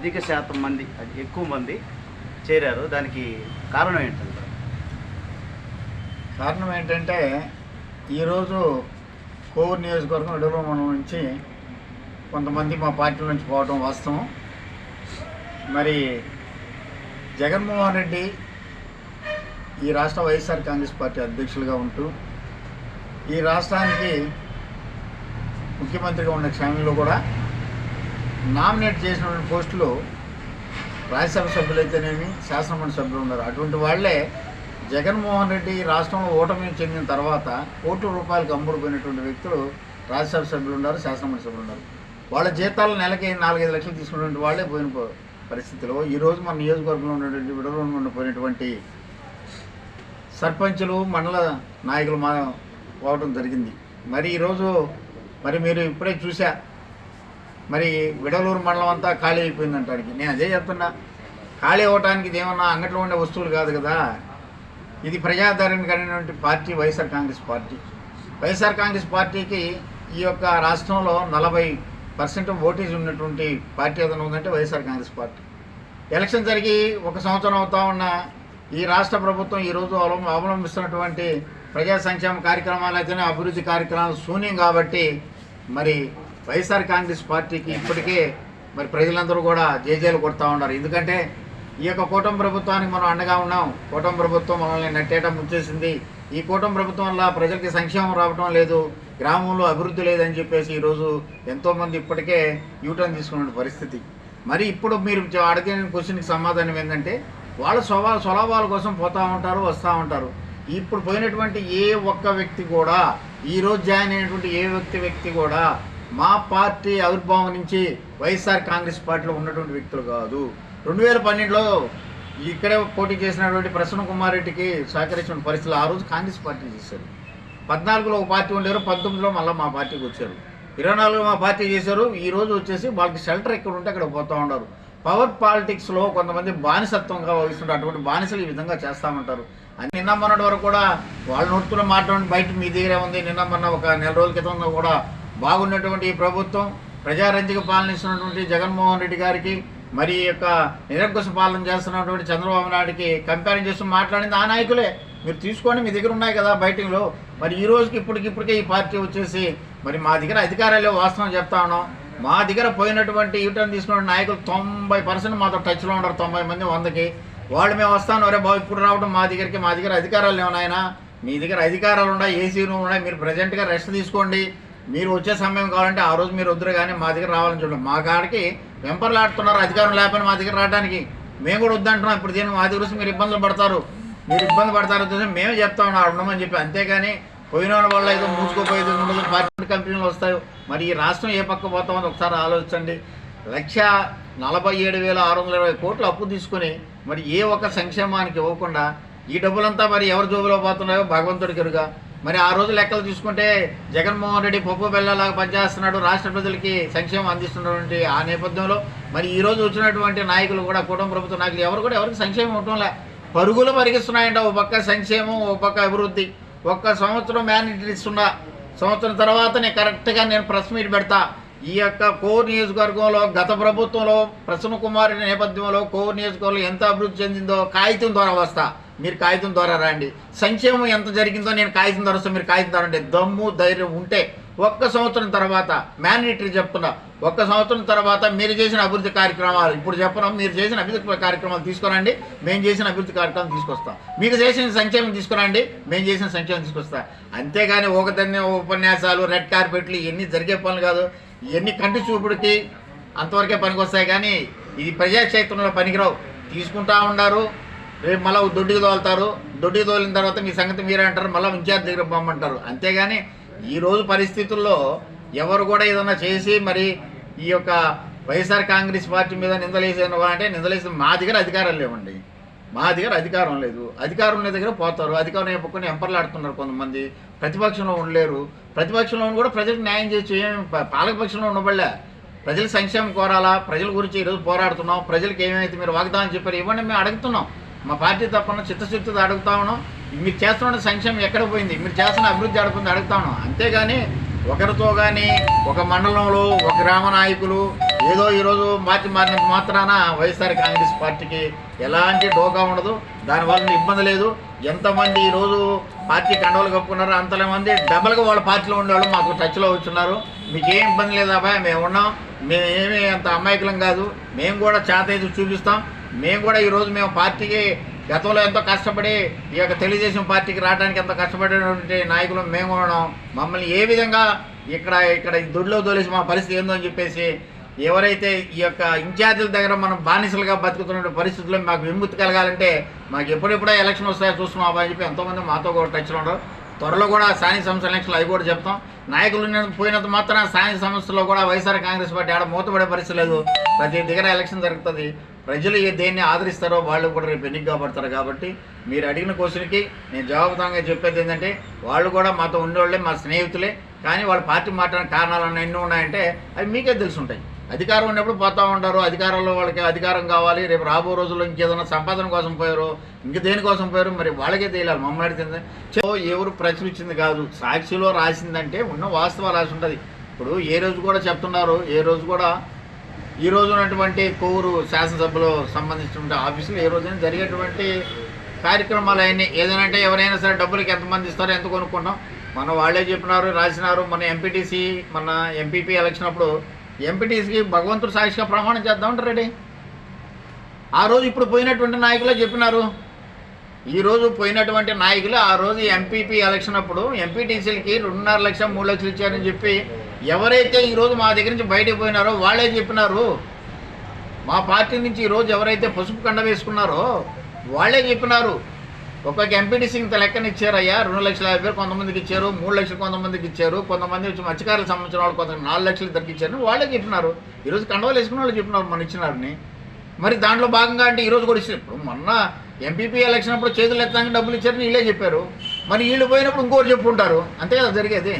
అధిక శాతం మంది అది ఎక్కువ మంది చేరారు. దానికి కారణం ఏంటంటారు కారణం ఏంటంటే ఈరోజు కోవూరు నియోజకవర్గం విడుదల మనం నుంచి కొంతమంది మా పార్టీ నుంచి పోవడం వాస్తవం. మరి జగన్మోహన్ రెడ్డి ఈ రాష్ట్ర వైఎస్ఆర్ కాంగ్రెస్ పార్టీ అధ్యక్షులుగా ఉంటూ ఈ రాష్ట్రానికి ముఖ్యమంత్రిగా ఉన్న క్షేమంలో కూడా నామినేట్ చేసినటువంటి పోస్టులు రాజ్యసభ సభ్యులైతేనేమి శాసనమండలి సభ్యులు ఉన్నారు. అటువంటి వాళ్ళే జగన్మోహన్ రెడ్డి రాష్ట్రంలో ఓటమి చెందిన తర్వాత కోట్ల రూపాయలకు అమ్ముడుపోయినటువంటి వ్యక్తులు రాజ్యసభ సభ్యులు ఉన్నారు శాసనమండలి సభ్యులు ఉన్నారు. వాళ్ళ జీతాలు నెలకి నాలుగైదు లక్షలు తీసుకున్నటువంటి వాళ్ళే పోయిన పరిస్థితిలో. ఈరోజు మన నియోజకవర్గంలో ఉన్నటువంటి విడుదల ఉండిపోయినటువంటి సర్పంచులు మండల నాయకులు మా పోవడం జరిగింది. మరి ఈరోజు మరి మీరు ఇప్పుడే చూసా మరి విడలూరు మండలం అంతా ఖాళీ అయిపోయింది అంటానికి నేను అదే చెప్తున్నా. ఖాళీ అవ్వటానికి ఇది ఏమన్నా అంగట్లో ఉండే వస్తువులు కాదు కదా. ఇది ప్రజాధారణ కలిగినటువంటి పార్టీ వైఎస్ఆర్ కాంగ్రెస్ పార్టీ. వైఎస్ఆర్ కాంగ్రెస్ పార్టీకి ఈ యొక్క రాష్ట్రంలో నలభై పర్సెంట్ ఓటేజ్ ఉన్నటువంటి పార్టీ ఏదైనా ఉందంటే వైఎస్ఆర్ కాంగ్రెస్ పార్టీ. ఎలక్షన్ జరిగి ఒక సంవత్సరం అవుతా ఉన్న ఈ రాష్ట్ర ప్రభుత్వం ఈరోజు అవలం అవలంబిస్తున్నటువంటి ప్రజా సంక్షేమ కార్యక్రమాలు అయితేనే అభివృద్ధి కార్యక్రమాలు శూన్యం కాబట్టి మరి వైఎస్ఆర్ కాంగ్రెస్ పార్టీకి ఇప్పటికే మరి ప్రజలందరూ కూడా జేజేలు కొడతా ఉన్నారు. ఎందుకంటే ఈ యొక్క కూటమి ప్రభుత్వానికి మనం అండగా ఉన్నాం. కూటమి ప్రభుత్వం మనల్ని నెట్టేట ముంచేసింది. ఈ కూటమి ప్రభుత్వం వల్ల ప్రజలకి సంక్షేమం రావటం లేదు. గ్రామంలో అభివృద్ధి లేదని చెప్పేసి ఈరోజు ఎంతోమంది ఇప్పటికే యూటర్న్ తీసుకున్న పరిస్థితి. మరి ఇప్పుడు మీరు అడిగిన క్వశ్చన్కి సమాధానం ఏంటంటే వాళ్ళ స్వభావ స్వలాభాల కోసం పోతూ ఉంటారు వస్తూ ఉంటారు. ఇప్పుడు పోయినటువంటి ఏ ఒక్క వ్యక్తి కూడా ఈ రోజు జాయిన్ అయినటువంటి ఏ వ్యక్తి వ్యక్తి కూడా మా పార్టీ ఆవిర్భావం నుంచి వైఎస్ఆర్ కాంగ్రెస్ పార్టీలో ఉన్నటువంటి వ్యక్తులు కాదు. రెండు వేల పన్నెండులో ఇక్కడే పోటీ చేసినటువంటి ప్రసన్న కుమార్ రెడ్డికి సహకరించిన పరిస్థితులు ఆ రోజు కాంగ్రెస్ పార్టీ చేశారు. పద్నాలుగులో ఒక పార్టీ ఉండేవారు పంతొమ్మిదిలో మళ్ళీ మా పార్టీకి వచ్చారు. ఇరవై నాలుగులో మా పార్టీ చేశారు ఈ రోజు వచ్చేసి వాళ్ళకి షెల్టర్ ఎక్కడ ఉంటే అక్కడ పోతూ ఉన్నారు. పవర్ పాలిటిక్స్లో కొంతమంది బానిసత్వంగా వహిస్తుంటారు అటువంటి బానిసలు ఈ విధంగా చేస్తామంటారు. అని నిన్న మొన్నటి వరకు కూడా వాళ్ళు నోటుతున్న మాట్లాడి బయట మీ దగ్గరే ఉంది. నిన్న మొన్న ఒక నెల రోజుల క్రితం కూడా బాగున్నటువంటి ఈ ప్రభుత్వం ప్రజారంజక పాలన ఇస్తున్నటువంటి జగన్మోహన్ రెడ్డి గారికి మరి యొక్క నిరంకుశ పాలన చేస్తున్నటువంటి చంద్రబాబు నాయుడికి కంపేర్ చేస్తూ మాట్లాడింది ఆ నాయకులే. మీరు తీసుకోండి మీ దగ్గర ఉన్నాయి కదా బయటింగ్లో. మరి ఈ రోజుకి ఇప్పటికిప్పటికే ఈ పార్టీ వచ్చేసి మరి మా దగ్గర అధికారాలే వాస్తవం చెప్తా ఉన్నాం. మా దగ్గర పోయినటువంటి యూటర్న్ తీసుకున్న నాయకులు తొంభై పర్సెంట్ మాతో టచ్లో ఉండరు తొంభై మంది వందకి. వాళ్ళు మేము వస్తాను అరే బాబు ఇప్పుడు రావడం మా దగ్గరికి మా దగ్గర అధికారాలు ఏమన్నాయన మీ దగ్గర అధికారాలు ఉన్నాయి ఏసీ రూమ్ ఉన్నాయి మీరు ప్రజెంట్గా రెస్ట్ తీసుకోండి. మీరు వచ్చే సమయం కావాలంటే ఆ రోజు మీరు వద్దురు కానీ మా దగ్గర రావాలని చూడండి. మా కాడికి వెంపర్లాడుతున్నారు అధికారం లేకపోయినా మా దగ్గర రావడానికి. మేము కూడా వద్దంటున్నాం. ఇప్పుడు దీన్ని మా దగ్గర మీరు ఇబ్బందులు పడతారు. మీరు ఇబ్బంది పడతారు చూసి మేమే చెప్తా ఉన్నాం ఉండమని చెప్పి. అంతేగాని పోయిన వాళ్ళ ఏదో మూసుకోపోయేది ఉండదు. పార్టీ కంపెనీలు వస్తాయి. మరి ఈ రాష్ట్రం ఏ పక్క పోతామని ఒకసారి ఆలోచించండి. లక్ష నలభై ఏడు వేల ఆరు వందల ఇరవై కోట్లు అప్పు తీసుకొని మరి ఏ ఒక్క సంక్షేమానికి ఇవ్వకుండా ఈ డబ్బులంతా మరి ఎవరి జోబులో పోతున్నాయో భగవంతుడికి ఎరుగా. మరి ఆ రోజు లెక్కలు చూసుకుంటే జగన్మోహన్ రెడ్డి పప్పు బెల్లలాగా పనిచేస్తున్నాడు రాష్ట్ర ప్రజలకి సంక్షేమం అందిస్తున్నటువంటి ఆ నేపథ్యంలో. మరి ఈ రోజు వచ్చినటువంటి నాయకులు కూడా కుటుంబ ప్రభుత్వ నాయకులు ఎవరు కూడా ఎవరికి సంక్షేమం ఉండటం లే. పరుగులు పరిగిస్తున్నాయంట ఓ పక్క సంక్షేమం ఓ పక్క అభివృద్ధి. ఒక్క సంవత్సరం మ్యానిటరీ ఇస్తున్నా. సంవత్సరం తర్వాత నేను కరెక్ట్గా నేను ప్రెస్ మీట్ పెడతా. ఈ యొక్క కోర్ నియోజకవర్గంలో గత ప్రభుత్వంలో ప్రసన్న కుమార్ నేపథ్యంలో కోర్ నియోజకవర్గంలో ఎంత అభివృద్ధి చెందిందో కాగితం ద్వారా వస్తా. మీరు కాగితం ద్వారా రండి సంక్షేమం ఎంత జరిగిందో నేను కాగితం ద్వారా మీరు కాగితం ద్వారా దమ్ము ధైర్యం ఉంటే ఒక్క సంవత్సరం తర్వాత మ్యాండేటరీ చెప్తున్నా ఒక్క సంవత్సరం తర్వాత మీరు చేసిన అభివృద్ధి కార్యక్రమాలు ఇప్పుడు చెప్పడం మీరు చేసిన అభివృద్ధి కార్యక్రమాలు తీసుకురండి మేము చేసిన అభివృద్ధి కార్యక్రమాలు తీసుకొస్తాం. మీకు చేసిన సంక్షేమం తీసుకురండి మేము చేసిన సంక్షేమం తీసుకొస్తాం. అంతేగాని ఒకదాన్ని ఉపన్యాసాలు రెడ్ కార్పెట్లు ఇవన్నీ జరిగే పనులు కాదు. ఇవన్నీ కంటి చూపుడికి అంతవరకే పనికొస్తాయి కానీ ఇది ప్రజాక్షేత్రంలో పనికిరావు. తీసుకుంటా ఉన్నారు రేపు మళ్ళీ దొడ్డికి తోలుతారు. దొడ్డికి తోలిన తర్వాత మీ సంగతి మీరే అంటారు. మళ్ళీ ఇన్ఛార్జ్ దగ్గర పంపమంటారు. అంతేగాని ఈ రోజు పరిస్థితుల్లో ఎవరు కూడా ఏదైనా చేసి మరి ఈ యొక్క వైఎస్ఆర్ కాంగ్రెస్ పార్టీ మీద నిందలేసిన అంటే నిందలేసిన మా దగ్గర అధికారం లేవండి. మా దగ్గర అధికారం లేదు. అధికారం ఉన్న దగ్గర పోతారు. అధికారం చెప్పుకొని ఎంపర్లాడుతున్నారు కొంతమంది. ప్రతిపక్షంలో ఉండలేరు. ప్రతిపక్షంలో కూడా ప్రజలకు న్యాయం చేయొచ్చు ఏం పాలకపక్షంలో ఉండబడలే. ప్రజల సంక్షేమం కోరాలా? ప్రజల గురించి ఈరోజు పోరాడుతున్నాం. ప్రజలకు ఏమైతే మీరు వాగ్దానం చెప్పారు. ఇవ్వండి మేము అడుగుతున్నాం. మా పార్టీ తప్పన చిత్తశుద్ధితో అడుగుతా ఉన్నాం. మీరు చేస్తున్న సంక్షేమం ఎక్కడ పోయింది? మీరు చేస్తున్న అభివృద్ధి అడుగుతుంది అడుగుతా ఉన్నాం. అంతేగాని ఒకరితో కానీ ఒక మండలంలో ఒక గ్రామ నాయకులు ఏదో ఈరోజు మార్చి మారినంత మాత్రాన వైఎస్ఆర్ కాంగ్రెస్ పార్టీకి ఎలాంటి డోకా ఉండదు. దానివల్ల ఇబ్బంది లేదు. ఎంతమంది ఈరోజు పార్టీ కండవలు కప్పుకున్నారో అంతలో మంది డబల్గా వాళ్ళ పార్టీలో ఉండేవాళ్ళు మాకు టచ్లో వచ్చున్నారు మీకేం ఇబ్బంది లేదు అబ్బాయి మేము ఉన్నాం. మేమేమి అంత అమాయకులం కాదు. మేము కూడా చేత చూపిస్తాం. మేము కూడా ఈరోజు మేము పార్టీకి గతంలో ఎంతో కష్టపడి ఈ యొక్క తెలుగుదేశం పార్టీకి రావడానికి ఎంతో కష్టపడేటువంటి నాయకులు మేము ఉండడం మమ్మల్ని ఏ విధంగా ఇక్కడ ఇక్కడ దొడ్లో తోలేసి మా పరిస్థితి ఏందో అని చెప్పేసి ఎవరైతే ఈ యొక్క ఇన్ఛార్జీల దగ్గర మనం బానిసలుగా బతుకుతున్న పరిస్థితుల్లో మాకు విముక్తి కలగాలంటే మాకు ఎప్పుడెప్పుడో ఎలక్షన్ వస్తాయో చూస్తున్నాం అని చెప్పి ఎంతోమంది మాతో కూడా టచ్లో ఉన్నారు. త్వరలో కూడా స్థానిక సంస్థల ఎలక్షన్లు అవి కూడా చెప్తాం. నాయకులు పోయినంత మాత్రం స్థానిక సంస్థల్లో కూడా వైఎస్ఆర్ కాంగ్రెస్ పార్టీ ఆడ మూతపడే పరిస్థితి లేదు. ప్రతి దగ్గర ఎలక్షన్ జరుగుతుంది. ప్రజలు ఏ దేన్ని ఆదరిస్తారో వాళ్ళు కూడా రేపు ఎన్నికగా పడతారు కాబట్టి మీరు అడిగిన క్వశ్చన్కి నేను జవాబుతంగా చెప్పేది ఏంటంటే వాళ్ళు కూడా మాతో ఉండేవాళ్ళే మా స్నేహితులే. కానీ వాళ్ళు పార్టీ మాట్లాడిన కారణాలు అన్నీ ఎన్ని ఉన్నాయంటే అవి మీకే తెలుసుంటాయి. ఉంటాయి అధికారం ఉన్నప్పుడు పోతా ఉంటారు అధికారంలో వాళ్ళకి అధికారం కావాలి. రేపు రాబో రోజుల్లో ఇంకేదైనా సంపాదన కోసం పోయారు ఇంక దేనికోసం పోయారు మరి వాళ్ళకే తెలియాలి. మమ్మల్ని అడిగింది సో ఎవరు ప్రచురించింది కాదు. సాక్షిలో రాసిందంటే ఉన్న వాస్తవాలు రాసి ఉంటుంది. ఇప్పుడు ఏ రోజు కూడా చెప్తున్నారు. ఏ రోజు కూడా ఈ రోజు ఉన్నటువంటి కోవూరు శాసనసభలో సంబంధించినటువంటి ఆఫీసులు ఏ రోజున జరిగేటువంటి కార్యక్రమాలు అయినాయి ఏదైనా అంటే ఎవరైనా సరే డబ్బులకి ఎంతమంది ఇస్తారో ఎంత కొనుక్కుంటాం? మన వాళ్ళే చెప్పినారు రాసినారు. మన ఎంపీటీసీ మన ఎంపీపీ ఎలక్షన్ అప్పుడు ఎంపీటీసీకి భగవంతుడు సాక్షిగా ప్రమాణం చేద్దామంటారు రెడీ ఆ రోజు ఇప్పుడు పోయినటువంటి నాయకులే చెప్పినారు. ఈరోజు పోయినటువంటి నాయకులు ఆ రోజు ఎంపీపీ ఎలక్షన్ అప్పుడు ఎంపీటీసీలకి రెండున్నర లక్ష మూడు లక్షలు ఇచ్చారని చెప్పి ఎవరైతే ఈ రోజు మా దగ్గర నుంచి బయటకు పోయినారో వాళ్ళే చెప్పినారు. మా పార్టీ నుంచి ఈ రోజు ఎవరైతే పసుపు కండ వేసుకున్నారో వాళ్ళే చెప్పినారు. ఒక్కొక్క ఎంపీటీసీకి ఇంత లెక్కన ఇచ్చారయ్యా రెండు లక్షల యాభై వేలు కొంతమందికి ఇచ్చారు మూడు లక్షలు కొంతమందికి ఇచ్చారు కొంతమంది వచ్చి మత్స్యకారులకు సంబంధించిన వాళ్ళు కొంత నాలుగు లక్షలు దొరికిచ్చారు ఇచ్చారు వాళ్ళే చెప్పినారు. ఈరోజు కండవాలు వేసుకున్న వాళ్ళు చెప్పినారు మన ఇచ్చినారని. మరి దాంట్లో భాగంగా అంటే ఈరోజు కూడా ఇచ్చారు ఇప్పుడు మొన్న ఎంపీపీ ఎలక్షన్ అప్పుడు చేతులు ఎత్తానికి డబ్బులు ఇచ్చారని వీళ్ళే చెప్పారు. మరి వీళ్ళు పోయినప్పుడు ఇంకోటి చెప్పుకుంటారు. అంతే కదా జరిగేది?